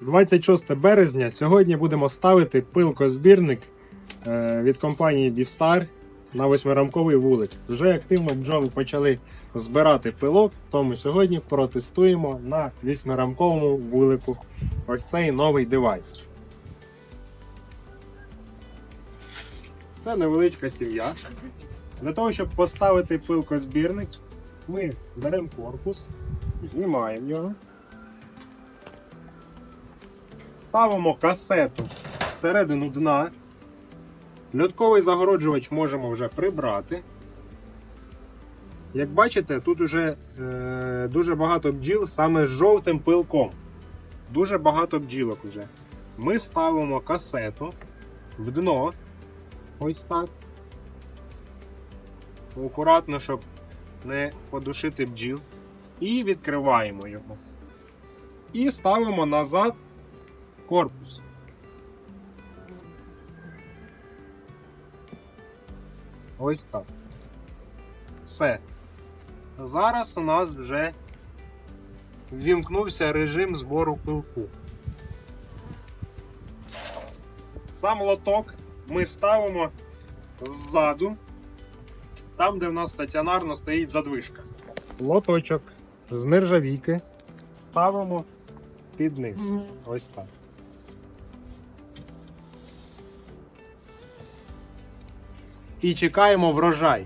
26 березня. Сьогодні будемо ставити пилкозбірник е, від компанії Бістар на восьмирамковий вулик. Вже активно бджоли почали збирати пилок, тому сьогодні протестуємо на восьмирамковому вулику ось цей новий девайс. Це невеличка сім'я. Для того, щоб поставити пилкозбірник, ми беремо корпус, знімаємо його. Ставимо касету всередину дна. Льотковий загороджувач можемо вже прибрати. Як бачите, тут вже е, дуже багато бджіл саме з жовтим пилком. Дуже багато бджілок вже. Ми ставимо касету в дно. Ось так. Акуратно, щоб не подушити бджіл. І відкриваємо його. І ставимо назад корпус. Ось так. Все. Зараз у нас вже ввімкнувся режим збору пилку. Сам лоток ми ставимо ззаду, там, де в нас стаціонарно стоїть задвижка. Лоточок з нержавійки ставимо під низ. Ось так. І чекаємо врожай.